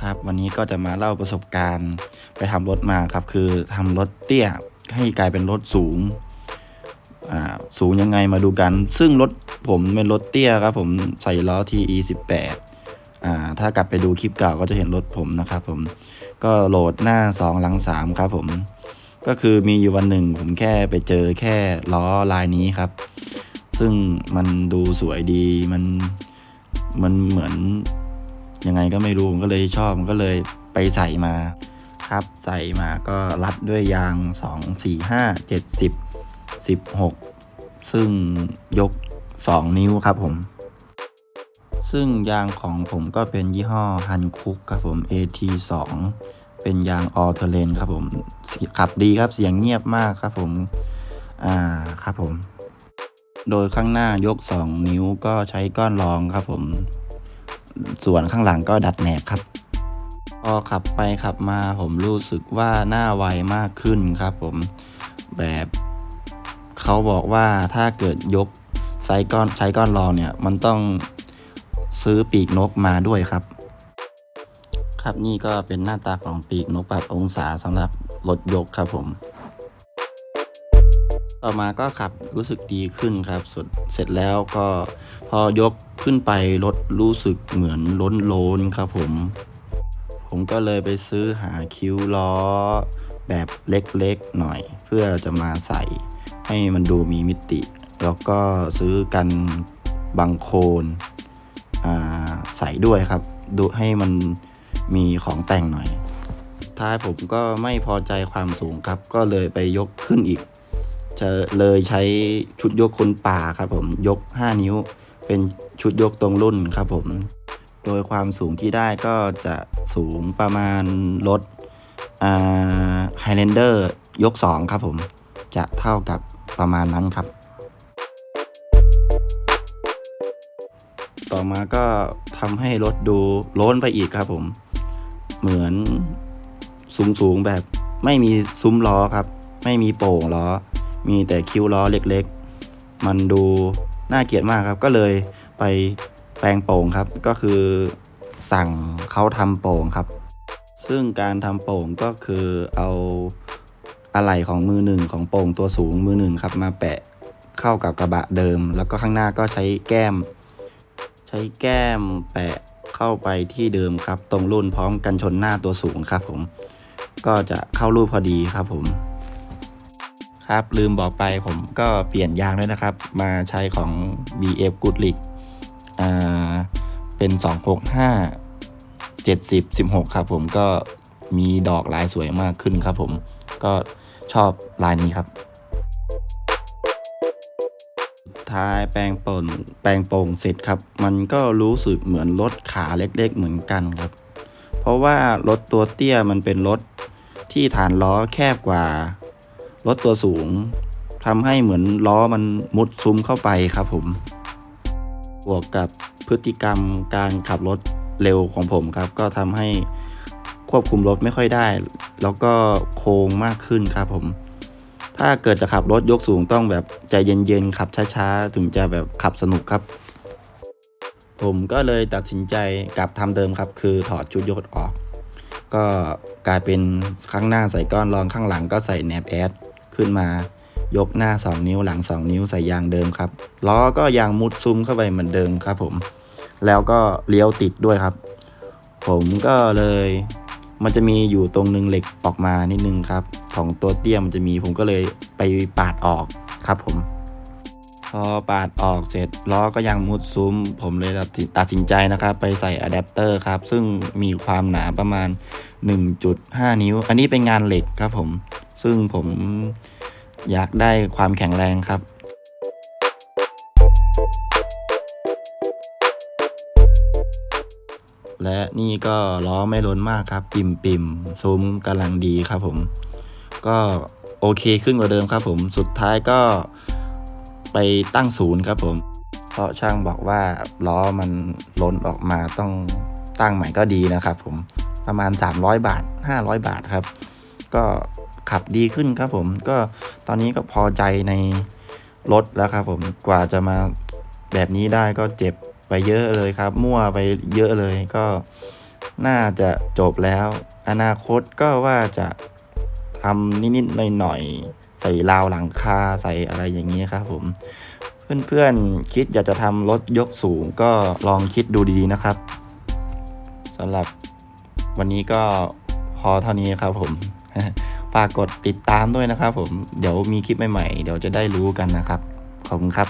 ครับ วันนี้ก็จะมาเล่าประสบการณ์ไปทำรถมาครับ คือทำรถเตี้ยให้กลายเป็นรถสูงอ่าสูงยังไงมาดูกัน ซึ่งรถผมเป็นรถเตี้ยครับ ผมใส่ล้อ TE 18อ่าถ้ากลับไปดูคลิปเก่าก็จะเห็นรถผมนะครับผมก็โหลดหน้า 2 หลัง 3 ครับผม ก็คือมีอยู่วันหนึ่ง ผมแค่ไปเจอแค่ล้อลายนี้ครับ ซึ่งมันดูสวยดีมันมันเหมือน ยังไงก็ไม่รู้ผมก็เลยชอบผมก็เลยไปใส่มาครับใส่มาก็รัดด้วยยาง 2 4 5 7 10 16 ซึ่งยก 2 นิ้วครับผม ซึ่งยางของผมก็เป็นยี่ห้อฮันคุกครับผม AT 2 เป็นยางออเทเลนครับผมขับดีครับเสียงเงียบมากครับผม อ่าครับผม โดยข้างหน้ายก 2 นิ้วก็ใช้ก้อนรองครับผม ส่วนข้างหลังก็ดัดแหนบครับพอขับไปขับมาผมรู้สึกว่าหน้าไวมากขึ้นครับ ผมแบบเขาบอกว่าถ้าเกิดยกไซก้อนใช้ก้อนรองเนี่ยมันต้องซื้อปีกนกมาด้วยครับ ครับนี่ก็เป็นหน้าตาของปีกนกปรับองศาสำหรับรถยกครับผม ต่อมาก็ขับรู้สึกดีขึ้นครับสดเสร็จแล้วก็พอยกขึ้นไปรถรู้สึกเหมือนล้นโลนครับผม ผมก็เลยไปซื้อหาคิ้วล้อ แบบเล็กๆหน่อย เพื่อจะมาใส่ให้มันดูมีมิติ แล้วก็ซื้อกันบังโคนใส่ด้วยครับ ดูให้มันมีของแต่งหน่อย ท้ายผมก็ไม่พอใจความสูงครับ ก็เลยไปยกขึ้นอีก จะเลยใช้ชุดยกคนป่าครับผมยก 5 นิ้ว เป็นชุดยกตรงรุ่นครับผม โดยความสูงที่ได้ก็จะสูงประมาณรถไฮแลนเดอร์ยก 2 ครับผมจะเท่ากับประมาณนั้นครับ ต่อมาก็ทำให้รถดูโล้นไปอีกครับผม เหมือนสูงๆแบบไม่มีซุ้มล้อครับ ไม่มีโป่งล้อ มีแต่คิ้วล้อเล็กๆ มันดูน่าเกลียดมากครับ ก็เลยไปแปลงโป่งครับ ก็คือสั่งเขาทำโป่งครับ ซึ่งการทำโป่งก็คือเอาอะไหล่ของมือหนึ่งของโป่งตัวสูงมือหนึ่งครับ มาแปะเข้ากับกระบะเดิม แล้วก็ข้างหน้าก็ใช้แก้ม ใช้แก้มแปะเข้าไปที่เดิมครับ ตรงรุ่นพร้อมกันชนหน้าตัวสูงครับผม ก็จะเข้ารูปพอดีครับผม ครับ ลืมบอกไปผมก็เปลี่ยนยางด้วยนะครับ มาใช้ของ BF Goodrich อ่าเป็น 265 70 16 ครับผมก็มีดอกลายสวยมากขึ้นครับผมก็ชอบลายนี้ครับ ท้ายแปลงป่นแปลงโป่งเสร็จครับ มันก็รู้สึกเหมือนรถขาเล็กๆเหมือนกันครับ เพราะว่ารถตัวเตี้ยมันเป็นรถที่ฐานล้อแคบกว่า รถตัวสูงทำให้เหมือนล้อมันมุดซุ้มเข้าไปครับผม บวกกับพฤติกรรมการขับรถเร็วของผมครับ ก็ทำให้ควบคุมรถไม่ค่อยได้ แล้วก็โค้งมากขึ้นครับผม ถ้าเกิดจะขับรถยกสูงต้องแบบใจเย็นๆขับช้าๆ ถึงจะแบบขับสนุกครับ ผมก็เลยตัดสินใจกลับทำเดิมครับ คือถอดชุดยกออก ก็กลายเป็นข้างหน้าใส่ก้อนรองข้างหลังก็ใส่แหนบแอดขึ้นมายกหน้า 2 นิ้วหลัง 2 นิ้วใส่ยางเดิมครับล้อก็ยางมุดซุ้มเข้าไปเหมือนเดิมครับผม แล้วก็เลี้ยวติดด้วยครับ ผมก็เลย มันจะมีอยู่ตรงนึงเหล็กออกมานิดนึงครับ ของตัวเตี้ยมันจะมีผมก็เลยไปปาดออกครับผม พอปาดออกเสร็จล้อก็ยังมุดซุ้ม ผมเลยตัดสินใจนะครับ ไปใส่อะแดปเตอร์ครับ ซึ่งมีความหนาประมาณ 1.5 นิ้ว อันนี้เป็นงานเหล็กครับผม ซึ่งผมอยากได้ความแข็งแรงครับและนี่ก็ล้อไม่ล้นมากครับ ปิ่มปิ่มซุ้มกำลังดีครับผม ก็โอเคขึ้นกว่าเดิมครับผมสุดท้ายก็ ไปตั้งศูนย์ครับผม เพราะช่างบอกว่าล้อมันล้นออกมาต้องตั้งใหม่ก็ดีนะครับผมประมาณ 300 บาท 500 บาทครับ ก็ขับดีขึ้นครับผมก็ตอนนี้ก็พอใจในรถแล้วครับผมกว่าจะมาแบบนี้ได้ก็เจ็บไปเยอะเลยครับ มั่วไปเยอะเลยก็น่าจะจบแล้ว อนาคตก็ว่าจะ ทำนิดๆหน่อยๆใส่ราวหลังคาใส่อะไรอย่างนี้ครับผมเพื่อนๆคิดอยากจะทำรถยกสูงก็ลองคิดดูดีๆนะครับสำหรับวันนี้ก็พอเท่านี้ครับผมฝากกดติดตามด้วยนะครับผมเดี๋ยวมีคลิปใหม่ๆ เดี๋ยวจะได้รู้กันนะครับ ขอบคุณครับ